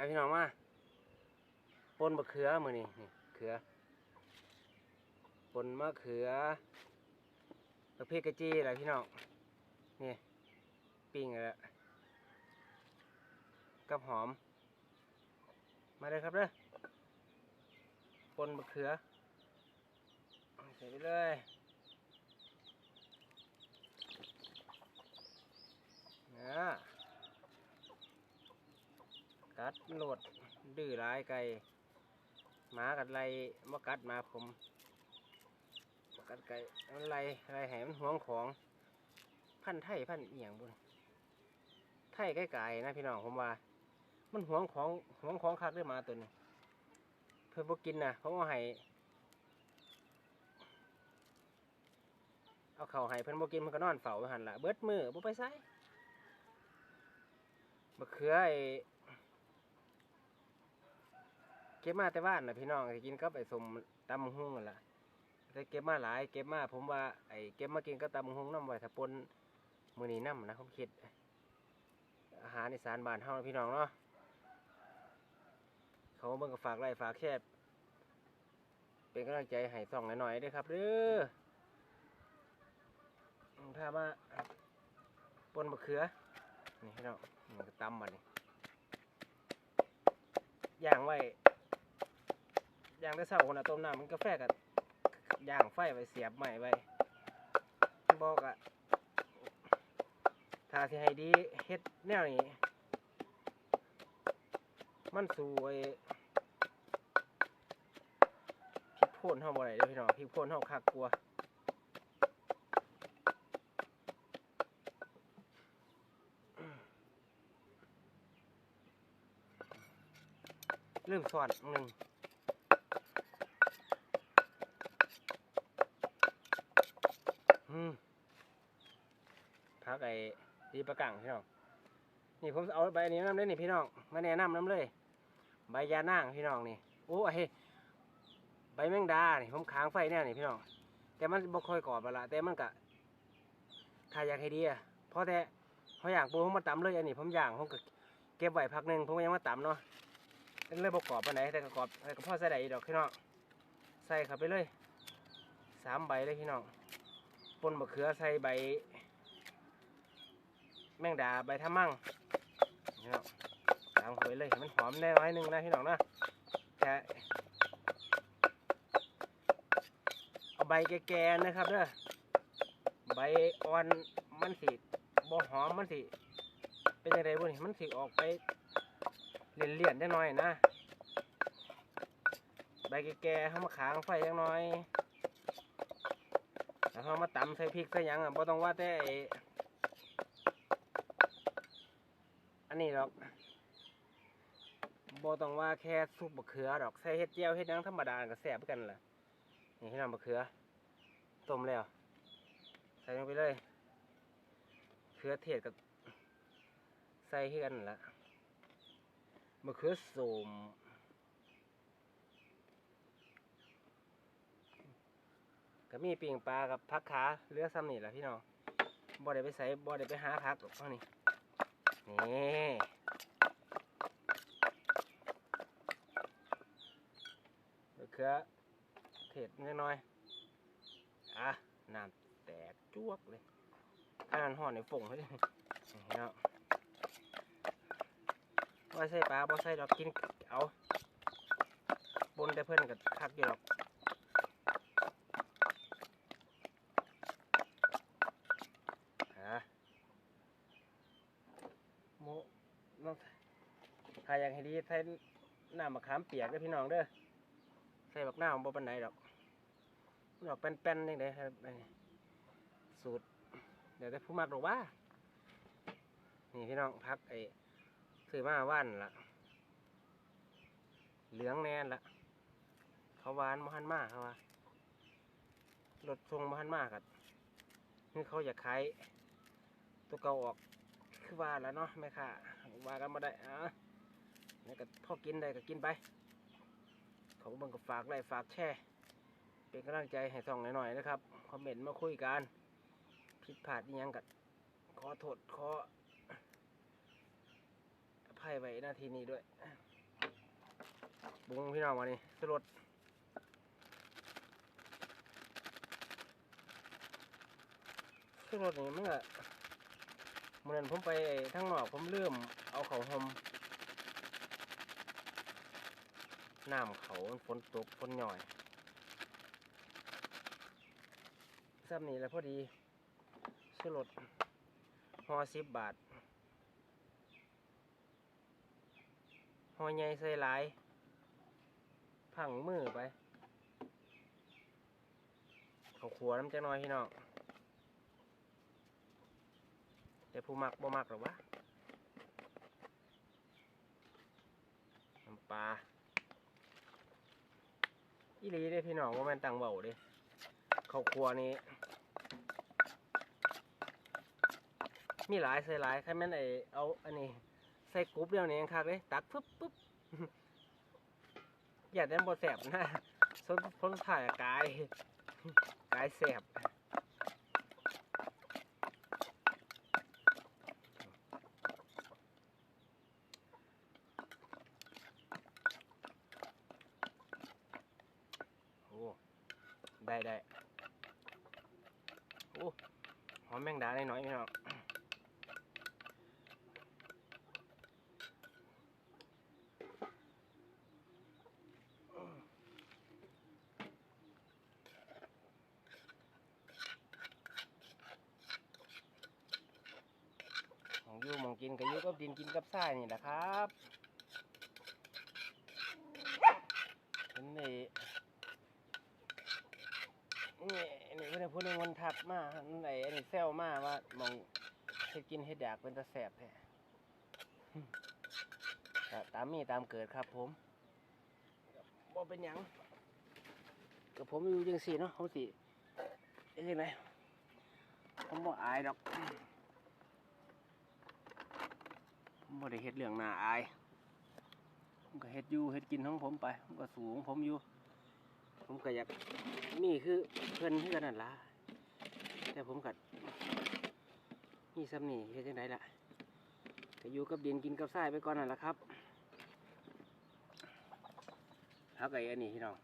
มาพี่น้องมาปนมะเขือมือนี่นี่เขือปนมะเขือประเภทกระจีอะไรพี่น้องนี่ปิ้งอะไรกับหอม มาเลยครับเด้อปนมะเขือใส่ไปเลยนะ กัดโหลดดื้อร้ายไก่หมากัดไรมากัดมาผมมากัดไก่มันไรไรแหมนห่วงของ พันไทยพันเอียงบุญไทยไก่ไก่นะพี่น้องผมว่า มันห่วงของห่วงของคักด้มาตัวนี้เพื่อนพวกกินนะเพราะว่าให้เอาเข่าให้เพื่อนพวกกินมันก็นอนเฝ้าไว้หันละเบิดมือบ่ไปใส่มะเขือไอ เก็บมาแต่บ้านนะพี่น้องกินกับไอ้สมตำหุ่งนั่นล่ะแต่เก็บมาหลาย เก็บมาผมว่าไอ้เก็บมากินกับตำหุ่งน้ำไว้ถ้าปนมือนี้น้ำนะผมคิด อาหารในสารบานเฮานะพี่น้องเนาะเขาเบิ่งก็ฝากไรฝากแคบเป็นกำลังใจให้ส่องหน่อยๆด้วยครับเด้อถ้ามาปนมะเขือ นี่พี่น้องมันก็ตำมานี่ย่างไว้ ย่างได้เศร้าคนละต้มน้ำมันกาแฟกับย่างไฟไว้เสียบใหม่ไว้บอกอะถ้าสิให้ดีเฮ็ดแนวนี้ มันสวยพริกโพ่นเท่าบ่ได้เด้อพี่น้องพริกโพ่นเท่าคักกลัวลืมสอนหนึ่งอืมพัก ไอ้ดีประกังพี่น้อง นี่ผมเอาใบนี้น้ำเลยนี่พี่น้อง มาแนะนำน้ำเลย ใบยานางพี่น้องนี่ โอ้ยใบแมงดานี่ผมค้างไฟแน่นี่พี่น้อง แต่มันบ่ค่อยกรอบละแต่มันกะถ้าอยากให้ดีอะเพราะแต่เขาอยากปูผมมาตำเลยอันนี้ผมอย่างผมก็เก็บไว้พักหนึ่งผมยังมาตำเนาะเป็นเลยบ่กรอบปานไหนแต่ก็กรอบแต่ก็พอใส่ได้ดอกพี่น้องใส่เข้าไปเลยสามใบเลยพี่น้องปนมะเขือใส่ใบ แมงดาใบทะมั่งนี่เนาะตามเข้าไปเลยมันหอมได้น้อยหนึงนะพี่น้องนะแค่เอาใบแก่ๆนะครับเด้อใบอ่อนมันสิบ่หอมมันสิเป็นยังไงบุนี่มันสิออกไปเลี่ยนๆได้หน่อยนะใบแก่ๆเขามาขางไฟยังน้อยแล้วเขามาตำใส่พริกใส่ยังอะบ่ต้องว่าแต่ไอันนี้ดอกบต้องว่าแค่ซุปบะเขือดอกใส่เห็ดเจียวเห็ดหยังธรรมดาก็แซ่บคือกันล่ะนี่ให้น้ำบะเขือต้มแล้วใส่ลงไปเลยเขือเทศกับใส่ให้กันนั่นละมะเขือส้มก็มีปิ่งปลากับพักขาเลือซ้ำนี่แหละพี่น้องบ่ได้ไปใส่บ่ได้ไปหาพักหรอกเท่านี้ นี่มะเขือเทศนิดหน่อย อะ น้ำแตกจวกเลยถ้ามันห่อในฝงเลยเนาะว่าใส่ปลาบ่ใส่ดอกกิน เอา บนแต่เพื่อนกับคักอยู่ดอกอะ โมน้องถ้าอยาก ให้ดีใส่น้ำมะขามเปียกเด้อพี่น้องเด้อใส่บักหน้าของบ่ปานใดดอกมันออกเป็นๆจังได๋ครับอันนี้สูตร เดี๋ยวได้ผู้มักดอกว่า นี่พี่น้องพักไอ้ซื้อมาว่านล่ะเหลืองแน่นละเขาหวานบ่ทันมากเขาว่ารถทรงบ่ทันมากกัดนี่เขาอยากขายตัวเก่าออกคือว่าแล้วเนาะแม่ค่ะว่ากันมาได้อะ นี่ก็พอกินได้ก็กินไปเขาบิ่งก็ฝากไลค์ฝากแชร์เป็นกำลังใจให้ส่องหน่อยๆนะครับ คอมเมนต์มาคุยกัน ผิดพลาดยังกัขอโทษขออไผ่ไว้หนาทีนี้ด้วย บุ้งพี่น้องมานี่สรดสรดนี่มันก็เมื่อนั้นผมไปทั้งนอกผมเริ่มเอาเขาหอม น้ำเขาฝนตกฝนหน่อยซ้ำนี่แหล้วพอดีสรดห่อสิบบาทหอยใหญ่ใส่หลายผังมือไป เขาขัวน้ำจะน้อยพี่น้องแต่ผู้มักบ่มักหรอวะน้ำปลา อีหลีเด้พี่น้องว่ามันตังเบาเด้เขาขัวนี้ มีหลายใส่หลายใครแม่นไอเอาอันนี้ใส่กรุ๊ปเดียวนี้เองคักเลยตักปึ๊บปึ๊บอย่าได้บดแสบนะส้นพ้นถ่ายกายกายแสบโอ้ได้ได้โอ้ หอมแมงดาหน่อยๆพี่น้องหมองยู่มองกินก็อยู่กับดินกินกับทรายนี่แหละครับเห็นนี่นี่เพื่อนผู้หนึง มันทักมาอันไหนอันนี้แซวมาว่าหมองเฮ็ดกินเฮ็ดอยากเป็นตะแสบแท้ก็ตามมีตามเกิดครับ ผมบ่เป็นหยังกับผมอยู่จังสี่เนาะผมสิเอ้ยไงผมบ่อายดอกผมบ่ได้เฮ็ดเรื่องหน้าอายผมก็เฮ็ดอยู่เฮ็ดกินของผมไปผมก็สูงของผมอยู่ ผมก็อยากนี่คือเพิ่นคือกันนั่นล่ะ แต่ผมกัดนี่ซ้ำนี่เฮ็ดจังไดล่ะก็อยู่กับดินกินกับทรายไปก่อนนั่นล่ะครับพักไอ้อันนี้พี่น้อง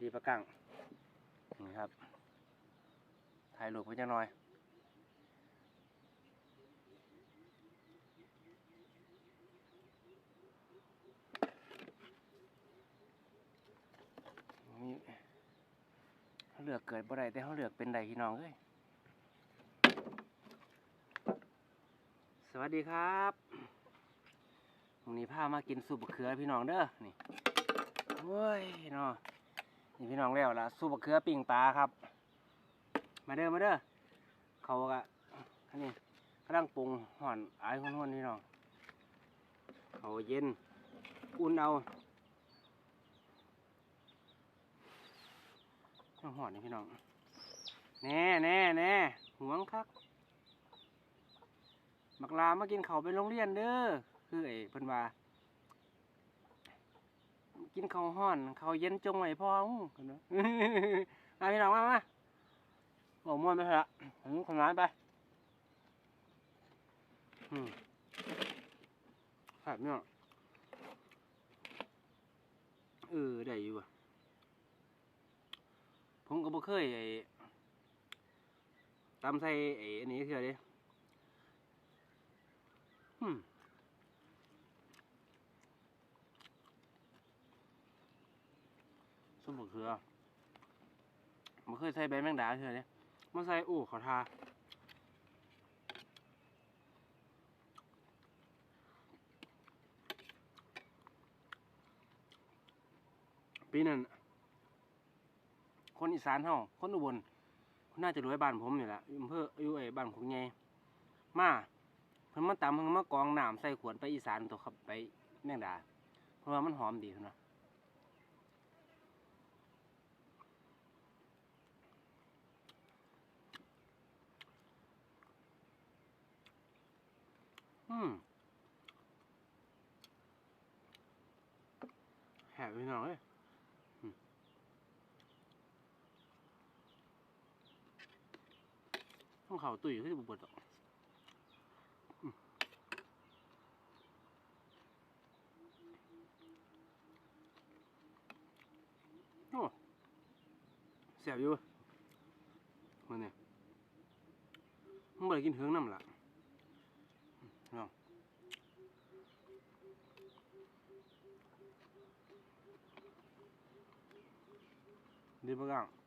ดีประกังนี่ครับ ถ่ายรูปไว้จังหน่อย นี่ เลือกเกิดบ่ได้แต่เขาเลือกเป็นใดพี่น้องเอ้ยสวัสดีครับวันนี้พามากินซุปบะเขือพี่น้องเด้อนี่โอ้ยเนาะนี่พี่น้องแล้วล่ะซุปบะเขือปิ้งปลาครับ มาเด้อมาเด้อเขาก็อันนี้กำลังปรุงห่อนอายห่อนๆพี่น้องเขาเย็นอุ่นเอา น้องหอดนี่พี่น้อง แน่แน่แน่หวงคักบักลามากินเขาไปโรงเรียนเด้อ คือไอ้เพิ่นว่า กินเขาห้อน เขาเย็นจงไว้พออู้เพิ่นว่ามาพี่น้องมามาบอกม่วนไปเถอะละผมคนานไปอืมครับเนี่ยเออ ได้อยู่อะ ผมก็บ่เคยไอ้ตำใส่ไอ้อันนี้เถื่อเดิอืมส้มบักเขือบ่เคยใส่ใบแมงดาเถื่อเดิมาใส่โอ้ขอทาปีนั้น คนอีสานเฮาคนอุบลน่าจะรวยบ้านผมนี่แหละอยู่อำเภออยู่ไอ้บ้านของไงมาเพิ่นมาตำเพิ่นมากรองน้ำใส่ขวดไปอีสานตัวครับไปแมงดา เพราะว่ามันหอมดีเนว่าอืมแหบไปหน่อย ต้องเขาตุ๋ยขึ้นบุบดอกอืมโอ้แสบอยู่มันเนี่ยมันบ่ได้กินเถิงน้ำละเนาะดีปะกัง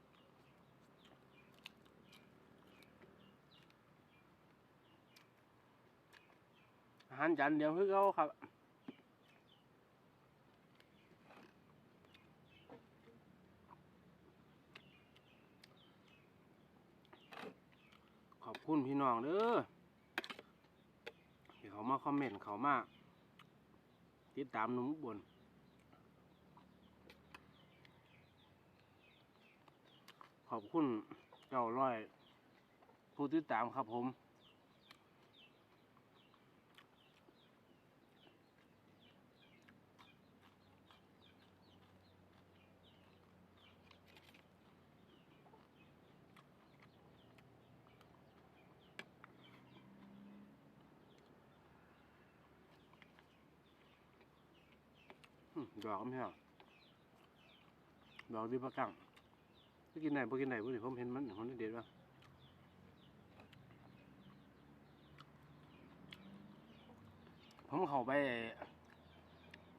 อาหารจานเดียวคือเขาครับขอบคุณพี่น้องเด้อที่เขามาคอมเมนต์เขามาติดตามหนุ่มอุบนขอบคุณเจ้าร้อย ผู้ติดตามครับผม ดอกก็ไม่เอาดอกดีประกังไปกินไหนไปกินไหนพวกนี้ผมเห็นมันมันเด็ดว่ะผมเข้าไป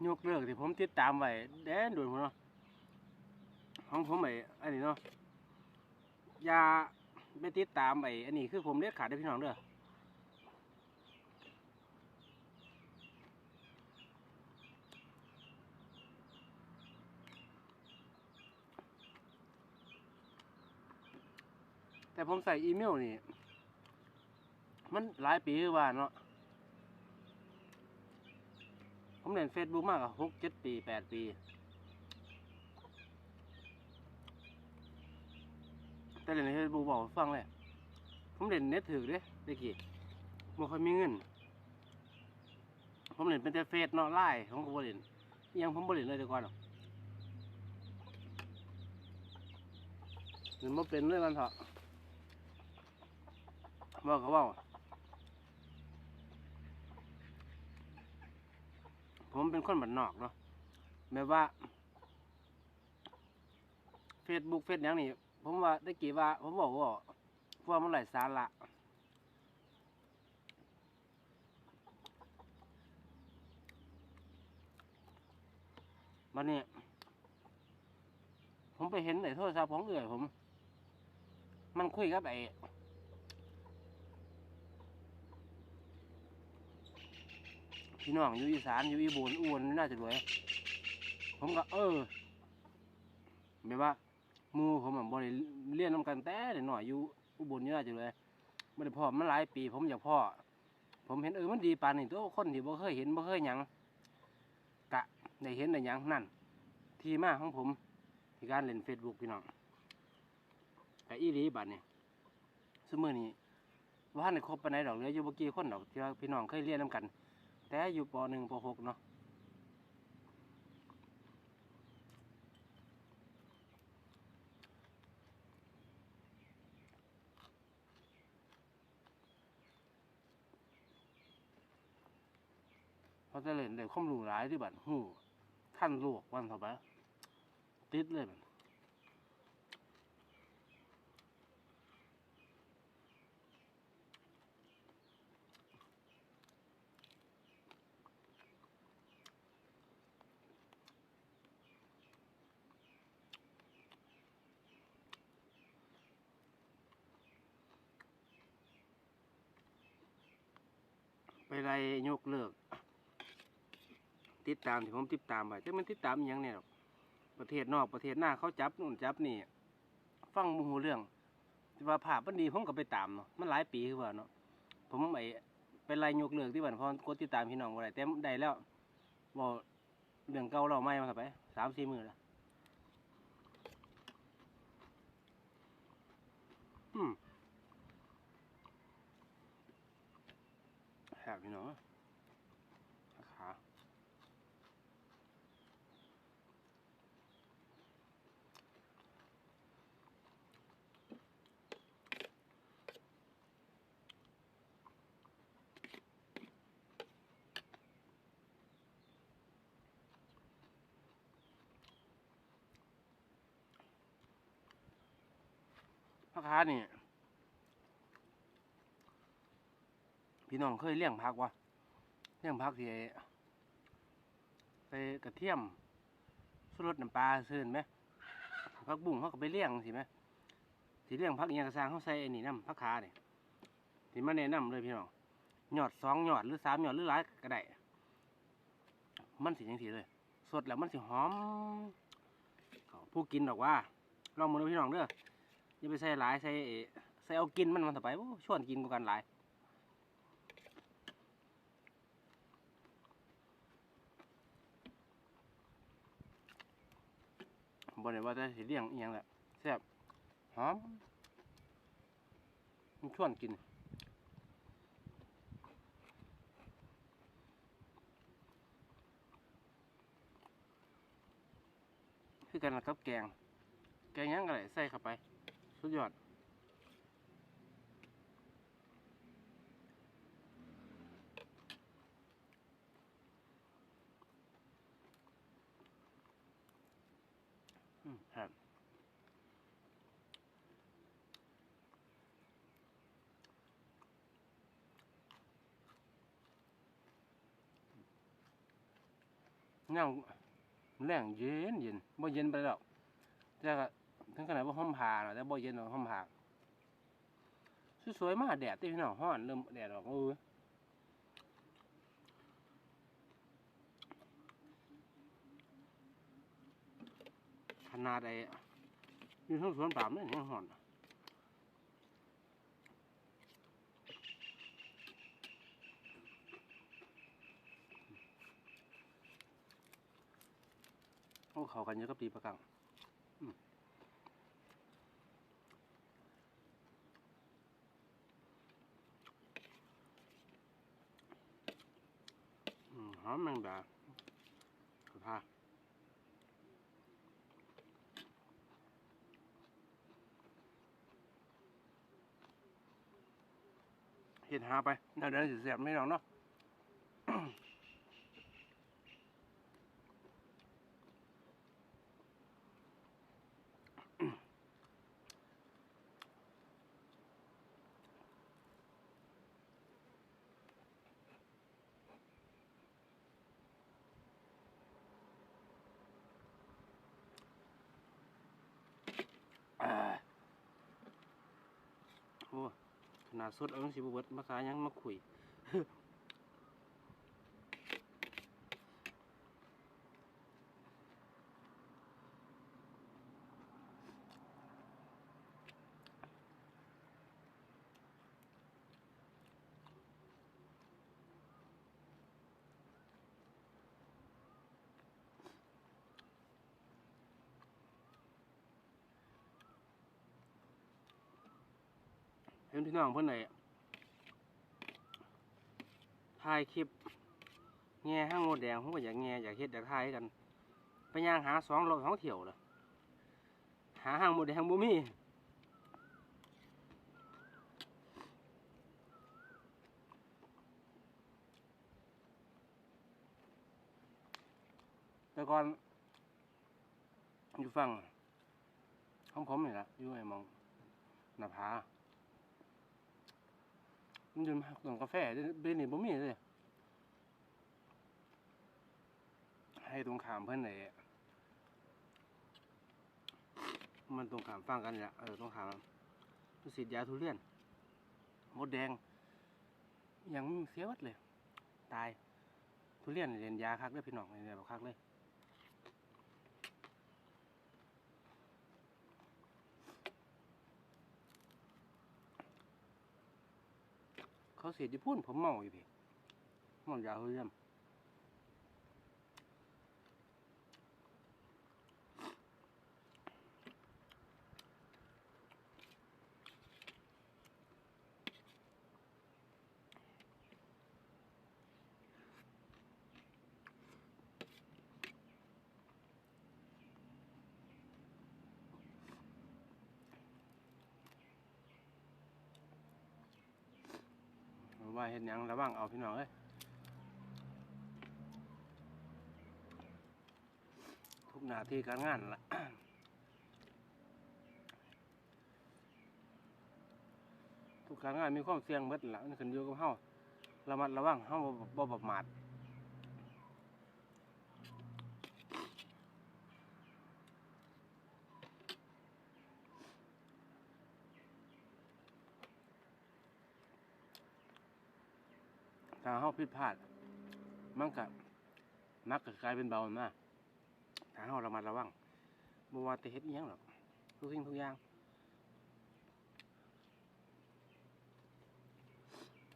ยกเลิกที่ผมติดตามไว้แดนโดนผมเนาะของผมไอ้อันนี้เนาะยาไปติดตามไอ้อันนี้คือผมเรียกขาดได้พี่น้องเด้อ แต่ผมใส่อีเมลนี่ มันหลายปีคือว่าเนาะ ผมเล่นเฟซบุ๊กมากอะหกเจ็ดปีแปดปี แต่เล่นในเฟซบุ๊กบอกฟังเลยผมเล่นเน็ตถือเด้ได้กี่บ่ค่อยมีเงิน ผมเล่นเป็นแต่เฟซเนาะไลน์ผมก็บ่เล่นยังผมบ่เล่นเลยเดี๋ยวก่อนหรอกเล่นบ่เป็นเลยกันเถอะ ว่าเขาว่าผมเป็นคนบ้านนอกเนาะแบบว่าเฟซบุ๊กเฟซหยังนี่ผมว่าได้กี่ว่า ผมบอกว่าพวกมันไหลสาระวันนี้ผมไปเห็นในโทรศัพท์ของเอื่อยผม มันคุยกับไอ้ พี่น้องอยู่อีสานอยู่อีบุนอ้วนน่าจะรวย ผมก็ เออแบบว่ามูผมบริเรียนน้ำกันแต่หน่อยอยู่อุบลนี่น่าจะรวยไม่ได้พ่อมันหลายปี ผมอยากพ่อ ผมเห็นเออมันดีปานนี่ตัวคนที่บ่เคยเห็นบ่เคยหยังกะได้เห็นได้หยังนั่น ที่มาของผมที่การเล่นเฟซบุ๊กพี่น้องแต่อีหลีบัดนี่ยสมือนี้ว่าในครบปานไหนดอกเหลืออยู่บ่กี่คนดอกที่พี่น้องเคยเรียนน้ำกัน แต่อยู่ปหนึ่งปหกเนาะเขาจะเล่นได้ความรู้หลายที่บัดหูท่านลวกวันต่อไปติดเลยมัน ไปไรยกเลิก ติดตามที่ผมติดตามไปจะมันติดตามอหยังเนี่ยหรอกประเทศนอกประเทศหน้าเขาจับนู่นจับนี่ ฟังมูหูเรื่องที่ว่าภาพมันดีผมก็ไปตามเนาะมันหลายปีคือว่าเนาะผมไอ้ไปไล่ยกเลิกที่บ้านพอกดติดตามพี่น้องบ่ได้แต่ได้แล้วบอกเรื่องเก่าเราไม่มาครับไปสามสี่มือแล้วอืม พี่น้องนาคะพ่อค้าเนี่ย พี่น้องเคยเลี้ยงพักวะเลี้ยงพักที่ใส่กระเทียมสุรสน้ำปลาซื่นไหมพักบุ้งเขาก็ไปเลี้ยงสิไหมที่เลี้ยงพักอหยังกระซางเขาใส่ไอ้นี่น้ำพักขาเนี่ยที่มาแนะนำเลยพี่น้องหยอดสองหยอดหรือสามหยอดหรือหลายก็ได้มันสิยังสีเลย สดแล้วมันสิหอมผู้กินดอกว่าลองมาดูพี่น้องเด้ออย่าไปใส่หลายใส่ใส่เอากินมันมันต่อไปโอ้ชวนกินกูกันหลาย บ่ได้ว่าจะสิเลี้ยงเอียงแหละแซ่บหอมมันชวนกินคือกันล่ะครับแกง แกงยังก็ไรใส่เข้าไป สุดยอด ครับย่าแรงเย็นเย็นบ่เย็นไปหรอกแต่ก็ถึงขนาดว่าห้อมผ่าแต่บ่เย็นหรอกห้อมผ่าสวยๆมากแดดที่พี่น้องฮ้อนเริ่มแดดออกเออ นาดไอ้อยู่ทั้งสวนปามนี่ยังฮ้อนโอ้เขากันเยอะกับปีประกังอืมหอมแมงดาขอพา เห็ดหาไปเดี๋ยวเดินสิเสียบไม่น้องเนาะอ่าโอ้ ขนาดสดเอาจังสิบเบิดมาขายยังมาคุย เห็น พี่น้องเพื่อนไหนถ่ายคลิป แง่ห้างโมดแดงผมก็อยากแง่อยากเฮ็ดอยากถ่ายกัน ไปย่างหาสองรอบสองเที่ยวเลยหาห้างโมดแดงบ่มีแต่ก่อนอยู่ฟังของผมนี่แหละอยู่ไอ้มองหน้าผา มันดื่มส่งกาแฟเดี๋ยวนี้บ่มีเลย ให้ตรงขามเพื่อนไหนมันตรงขามฟังกันแหละเออตรงขามมันฉีดยาทุเรียน มดแดง ยังเสียวัดเลย ตาย ทุเรียนเรียนยาคักเลยพี่น้องเรียนแบบคักเลย เขาเสียญี่ปุ่นผมเมาอยู่พี่เมายาเฮียม ว่าเห็นยังระวังเอาพี่น้องเอ้ยทุกหน้าที่การงานละทุกการงานมีความเสี่ยงเบิดนั่นล่ะมันขึ้นอยู่กับเฮาระมัดระวังเฮาบ่บ่ประมาท ถ้าเฮาผิดพลาด มันก็มักก็กลายเป็นเบานะถ้าเฮาระมัดระวังบ่ว่าแต่เฮ็ดอิหยังหรอกทุกสิ่งทุกอย่าง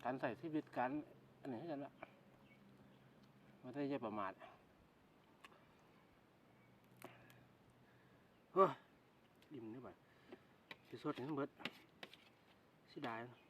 การใส่ชีวิตการอันไหนกันละไม่ได้อย่ประมาทเฮ้ยดิ่มนี่บ่สิสดนี่เบิดสิได้นะ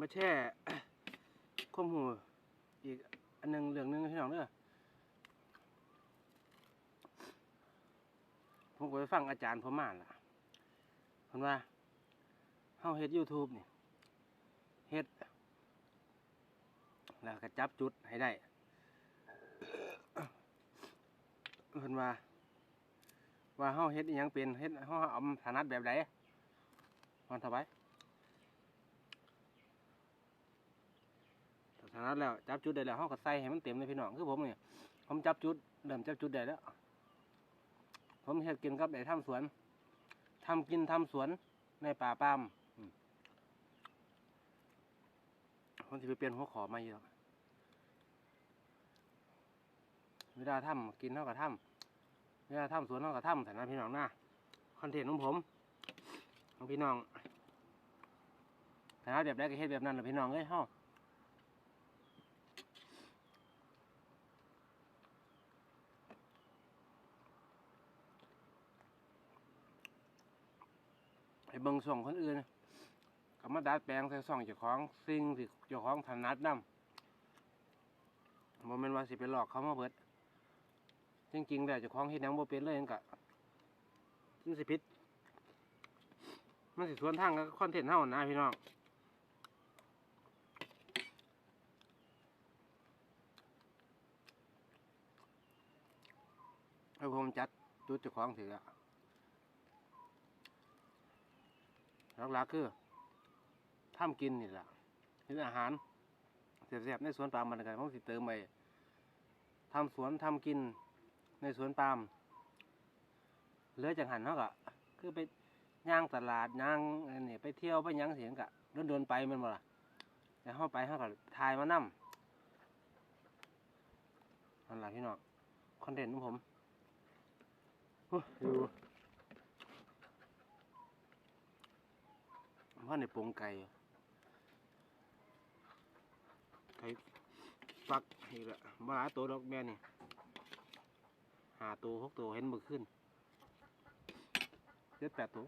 มาแช่ข้อมูอีกอันหนึงเรื่องหนึงพี่น้องเด้อผมก็ไปฟังอาจารย์ผมมาล่ะเพิ่นว่าเฮาเฮ็ด YouTube นี่เฮ็ด แล้วก็จับจุดให้ได้เพิ่นว่า ว่าเฮาเฮ็ดอิหยังเป็นเฮ็ดเฮาเอาถนัดแบบใดมันถวาย ถนัดแล้วจับจุดได้แล้วเฮาก็ใส่ให้มันเต็มเลยพี่น้องคือผมเนี่ยผมจับจุดเริ่มจับจุดได้แล้ว ผมเฮ็ดกินกับได้ทำสวนทำกินทำสวนในป่าปามอืมผมสิไปเปลี่ยนหัวขอมาอยู่แล้วเวลาทำกินเท่ากับทำเวลาทำสวนเราก็ทำแต่นะพี่น้องนะคอนเทนต์ของผมของพี่น้องแต่ถ้าแบบใดก็เฮ็ดแบบนั้นแหละพี่น้องเอ้ยเฮา ไอ้เบิ่งส่องคนอื่นก็มาดัดแปลงใส่ส่องเจ้าของสิ่งที่เจ้าของถนัดนำบ่แม่นว่าสิไปหลอกเขามาเบิดจริงๆแล้วเจ้าของเฮ็ดหยังบ่เป็นเลยนั่นก็มันสิผิดมันสิสวนทางกับคอนเทนต์เฮานะพี่น้องให้ผมจัดจุดเจ้าของถืออะ หลักๆคือทำกินนี่แหละเป็นอาหารเสียบๆในสวนปาล์มมันกันผมสิเติมไปทำสวนทำกินในสวนปาล์มเลือจากหันเขาก็คือไปย่างตลาดย่างอันนี้ไปเที่ยวไปหยังเสียงกะเดินเดินๆไปมันบ่ล่ะแต่เข้าไปเขาก็ทายมานั่มนั่นแหละพี่น้องคอนเทนต์ของผมโอ้ย ดูว่าในปงไก่ไก่ปักอีกและมาหลายตัวดอกแม่นี่หาตัวหกตัวเห็นมือขึ้นเจ็ดแปดตัว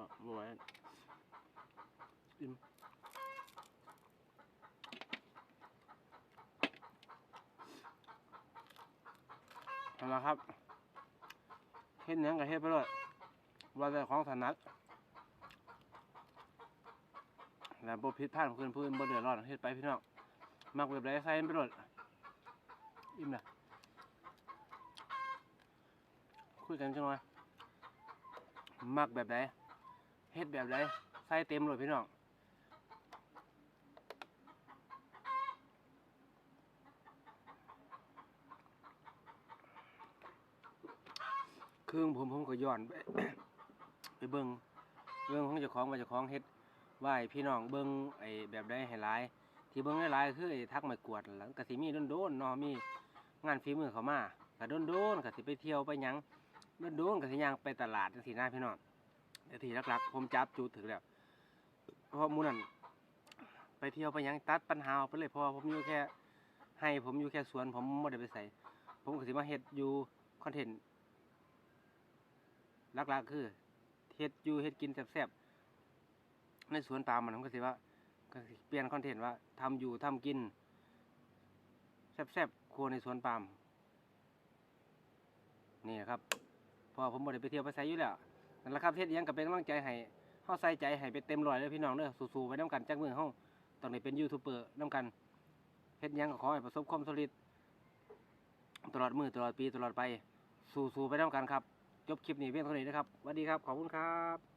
อะบ่ไหวอิ่มเอาละครับเฮ็ดหยังก็เฮ็ดไปเลยว่าแต่ของถนัดแล้วบ่ผิดพลาดเพิ่อนผู้อื่อนบ่เดือดร้อนเฮ็ดไปพี่น้องมักแบบใดใส่ไปเลยอิ่มละคุยกันจังหน่อยมักแบบใด เฮ็ดแบบใดใส่เต็มเลยพี่น้องเครื่องผมผมก็ย้อน ไปเบิ่งเรื่องของเจ้าของว่าเจ้าของเฮ็ดไหวพี่น้องเบิ่งไอ้แบบใดให้หลาย ที่เบิ่งหลายคือไอ้ทักไม้กวดนั่นล่ะก็สิมีโดนๆเนาะมีงานฝีมือเขามาก็โดนๆก็สิไปเที่ยวไปหยังโดนๆก็สิย่างไปตลาดจังซี่นะพี่น้อง แต่ที่หลักๆผมจับจุดถึงแล้วเพราะมูนั่นไปเที่ยวไปยังตัดปัญหาออกไปเลยเพราะว่าผมอยู่แค่ ให้ผมอยู่แค่สวน ผมไม่ได้ไปใส่ ผมก็สิมาเฮ็ดอยู่คอนเทนต์หลักๆคือเฮ็ดอยู่เฮ็ดกินแซ่บๆในสวนปาล์มมันผมก็สิว่าก็เปลี่ยนคอนเทนต์ว่าทำอยู่ทำกินแซ่บๆครัวในสวนปาล์มนี่ครับพราะว่าผมบ่ได้ไปเที่ยวไปใส่อยู่แล้ว นั่นแหละครับเฮ็ดยังก็เป็นกำลังใจให้เฮาใส่ใจให้ไปเต็มร้อยเลยพี่น้องเด้อสู้ๆไปน้ำกันจักมือเฮาตอนนี้เป็นยูทูบเบอร์น้ำกันเฮ็ดยังก็ขอให้ประสบความสำเร็จตลอดมือตลอดปีตลอดไป สู้ๆไปน้ำกันครับ จบคลิปนี้เพียงเท่านี้นะครับสวัสดีครับ ขอบคุณครับ